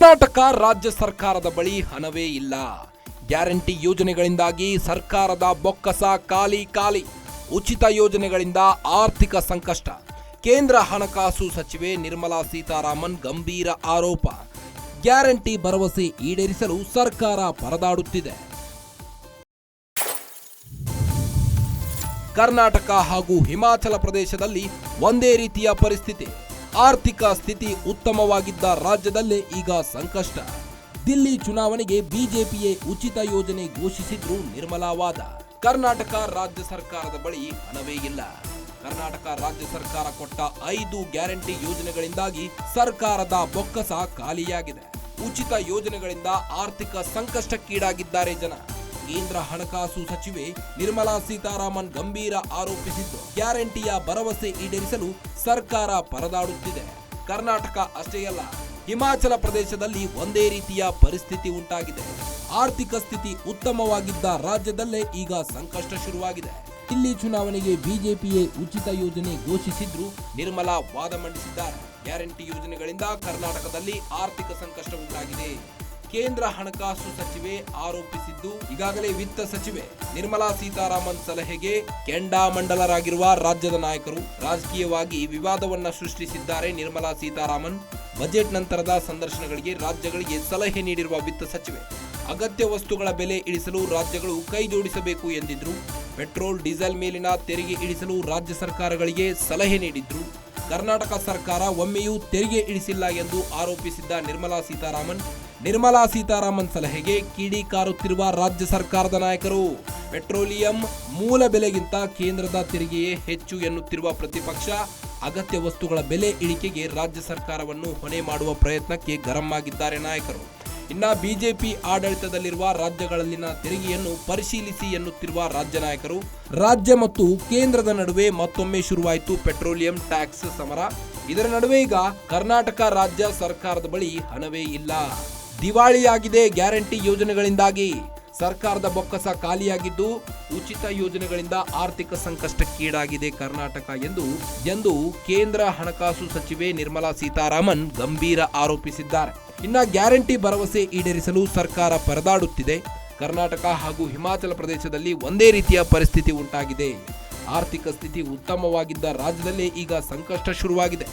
ಕರ್ನಾಟಕ ರಾಜ್ಯ ಸರ್ಕಾರದ ಬಳಿ ಹಣವೇ ಇಲ್ಲ. ಗ್ಯಾರಂಟಿ ಯೋಜನೆಗಳಿಂದಾಗಿ ಸರ್ಕಾರದ ಬೊಕ್ಕಸ ಖಾಲಿ ಖಾಲಿ. ಉಚಿತ ಯೋಜನೆಗಳಿಂದ ಆರ್ಥಿಕ ಸಂಕಷ್ಟ. ಕೇಂದ್ರ ಹಣಕಾಸು ಸಚಿವೆ ನಿರ್ಮಲಾ ಸೀತಾರಾಮನ್ ಗಂಭೀರ ಆರೋಪ. ಗ್ಯಾರಂಟಿ ಭರವಸೆ ಈಡೇರಿಸಲು ಸರ್ಕಾರ ಪರದಾಡುತ್ತಿದೆ. ಕರ್ನಾಟಕ ಹಾಗೂ ಹಿಮಾಚಲ ಪ್ರದೇಶದಲ್ಲಿ ಒಂದೇ ರೀತಿಯ ಪರಿಸ್ಥಿತಿ. ಆರ್ಥಿಕ ಸ್ಥಿತಿ ಉತ್ತಮವಾಗಿದ್ದ ರಾಜ್ಯದಲ್ಲೇ ಈಗ ಸಂಕಷ್ಟ. ದಿಲ್ಲಿ ಚುನಾವಣೆಗೆ ಬಿಜೆಪಿಯೇ ಉಚಿತ ಯೋಜನೆ ಘೋಷಿಸಿದ್ರು ನಿರ್ಮಲಾವಾದ. ಕರ್ನಾಟಕ ರಾಜ್ಯ ಸರ್ಕಾರದ ಬಳಿ ಹಣವೇ ಇಲ್ಲ. ಕರ್ನಾಟಕ ರಾಜ್ಯ ಸರ್ಕಾರ ಕೊಟ್ಟ ಐದು ಗ್ಯಾರಂಟಿ ಯೋಜನೆಗಳಿಂದಾಗಿ ಸರ್ಕಾರದ ಬೊಕ್ಕಸ ಖಾಲಿಯಾಗಿದೆ. ಉಚಿತ ಯೋಜನೆಗಳಿಂದ ಆರ್ಥಿಕ ಸಂಕಷ್ಟಕ್ಕೀಡಾಗಿದ್ದಾರೆ ಜನ. ಕೇಂದ್ರ ಹಣಕಾಸು ಸಚಿವೆ ನಿರ್ಮಲಾ ಸೀತಾರಾಮನ್ ಗಂಭೀರ ಆರೋಪಿಸಿದ್ದು. ಗ್ಯಾರಂಟಿಯ ಭರವಸೆ ಈಡೇರಿಸಲು ಸರ್ಕಾರ ಪರದಾಡುತ್ತಿದೆ. ಕರ್ನಾಟಕ ಅಷ್ಟೇ ಅಲ್ಲ, ಹಿಮಾಚಲ ಪ್ರದೇಶದಲ್ಲಿ ಒಂದೇ ರೀತಿಯ ಪರಿಸ್ಥಿತಿ ಉಂಟಾಗಿದೆ. ಆರ್ಥಿಕ ಸ್ಥಿತಿ ಉತ್ತಮವಾಗಿದ್ದ ರಾಜ್ಯದಲ್ಲೇ ಈಗ ಸಂಕಷ್ಟ ಶುರುವಾಗಿದೆ. ಇಲ್ಲಿ ಚುನಾವಣೆಗೆ ಬಿಜೆಪಿಯೇ ಉಚಿತ ಯೋಜನೆ ಘೋಷಿಸಿದ್ರು ನಿರ್ಮಲಾ ವಾದ ಮಂಡಿಸಿದ್ದಾರೆ. ಗ್ಯಾರಂಟಿ ಯೋಜನೆಗಳಿಂದ ಕರ್ನಾಟಕದಲ್ಲಿ ಆರ್ಥಿಕ ಸಂಕಷ್ಟ ಉಂಟಾಗಿದೆ. ಕೇಂದ್ರ ಹಣಕಾಸು ಸಚಿವೆ ಆರೋಪಿಸಿದ್ದು ಈಗಾಗಲೇ ವಿತ್ತ ಸಚಿವೆ ನಿರ್ಮಲಾ ಸೀತಾರಾಮನ್ ಸಲಹೆಗೆ ಕೆಂಡಾಮಂಡಲರಾಗಿರುವ ರಾಜ್ಯದ ನಾಯಕರು ರಾಜಕೀಯವಾಗಿ ವಿವಾದವನ್ನ ಸೃಷ್ಟಿಸಿದ್ದಾರೆ ನಿರ್ಮಲಾ ಸೀತಾರಾಮನ್. ಬಜೆಟ್ ನಂತರದ ಸಂದರ್ಶನಗಳಿಗೆ ರಾಜ್ಯಗಳಿಗೆ ಸಲಹೆ ನೀಡಿರುವ ವಿತ್ತ ಸಚಿವೆ. ಅಗತ್ಯ ವಸ್ತುಗಳ ಬೆಲೆ ಇಳಿಸಲು ರಾಜ್ಯಗಳು ಕೈ ಜೋಡಿಸಬೇಕು ಎಂದಿದ್ರು. ಪೆಟ್ರೋಲ್, ಡೀಸೆಲ್ ಮೇಲಿನ ತೆರಿಗೆ ಇಳಿಸಲು ರಾಜ್ಯ ಸರ್ಕಾರಗಳಿಗೆ ಸಲಹೆ ನೀಡಿದ್ರು. ಕರ್ನಾಟಕ ಸರ್ಕಾರ ಒಮ್ಮೆಯೂ ತೆರಿಗೆ ಇಳಿಸಿಲ್ಲ ಎಂದು ಆರೋಪಿಸಿದ್ದ ನಿರ್ಮಲಾ ಸೀತಾರಾಮನ್. ನಿರ್ಮಲಾ ಸೀತಾರಾಮನ್ ಸಲಹೆಗೆ ಕಿಡಿಕಾರುತ್ತಿರುವ ರಾಜ್ಯ ಸರ್ಕಾರದ ನಾಯಕರು. ಪೆಟ್ರೋಲಿಯಂ ಮೂಲ ಬೆಲೆಗಿಂತ ಕೇಂದ್ರದ ತೆರಿಗೆಯೇ ಹೆಚ್ಚು ಎನ್ನುತ್ತಿರುವ ಪ್ರತಿಪಕ್ಷ, ಅಗತ್ಯ ವಸ್ತುಗಳ ಬೆಲೆ ಇಳಿಕೆಗೆ ರಾಜ್ಯ ಸರ್ಕಾರವನ್ನು ಹೊಣೆ ಮಾಡುವ ಪ್ರಯತ್ನಕ್ಕೆ ಗರಂ ಆಗಿದ್ದಾರೆ ನಾಯಕರು. ಇನ್ನ ಬಿಜೆಪಿ ಆಡಳಿತದಲ್ಲಿರುವ ರಾಜ್ಯಗಳಲ್ಲಿನ ತೆರಿಗೆಯನ್ನು ಪರಿಶೀಲಿಸಿ ಎನ್ನುತ್ತಿರುವ ರಾಜ್ಯ ನಾಯಕರು, ರಾಜ್ಯ ಮತ್ತು ಕೇಂದ್ರದ ನಡುವೆ ಮತ್ತೊಮ್ಮೆ ಶುರುವಾಯಿತು ಪೆಟ್ರೋಲಿಯಂ ಟ್ಯಾಕ್ಸ್ ಸಮರ. ಇದರ ನಡುವೆ ಈಗ ಕರ್ನಾಟಕ ರಾಜ್ಯ ಸರ್ಕಾರದ ಬಳಿ ಹಣವೇ ಇಲ್ಲ. ದಿವಾಳಿಯಾಗಿದೆ ಗ್ಯಾರಂಟಿ ಯೋಜನೆಗಳಿಂದಾಗಿ. ಸರ್ಕಾರದ ಬೊಕ್ಕಸ ಖಾಲಿಯಾಗಿದ್ದು, ಉಚಿತ ಯೋಜನೆಗಳಿಂದ ಆರ್ಥಿಕ ಸಂಕಷ್ಟಕ್ಕೀಡಾಗಿದೆ ಕರ್ನಾಟಕ ಎಂದು ಎಂದು ಕೇಂದ್ರ ಹಣಕಾಸು ಸಚಿವೆ ನಿರ್ಮಲಾ ಸೀತಾರಾಮನ್ ಗಂಭೀರ ಆರೋಪಿಸಿದ್ದಾರೆ. ಇನ್ನ ಗ್ಯಾರಂಟಿ ಭರವಸೆ ಈಡೇರಿಸಲು ಸರ್ಕಾರ ಪರದಾಡುತ್ತಿದೆ. ಕರ್ನಾಟಕ ಹಾಗೂ ಹಿಮಾಚಲ ಪ್ರದೇಶದಲ್ಲಿ ಒಂದೇ ರೀತಿಯ ಪರಿಸ್ಥಿತಿ ಉಂಟಾಗಿದೆ. ಆರ್ಥಿಕ ಸ್ಥಿತಿ ಉತ್ತಮವಾಗಿದ್ದ ರಾಜ್ಯದಲ್ಲೇ ಈಗ ಸಂಕಷ್ಟ ಶುರುವಾಗಿದೆ.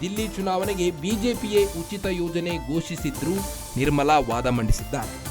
ದಿಲ್ಲಿ ಚುನಾವಣೆಗೆ ಬಿಜೆಪಿಯೇ ಉಚಿತ ಯೋಜನೆ ಘೋಷಿಸಿದ್ರು ನಿರ್ಮಲಾ ವಾದ ಮಂಡಿಸಿದ್ದಾರೆ.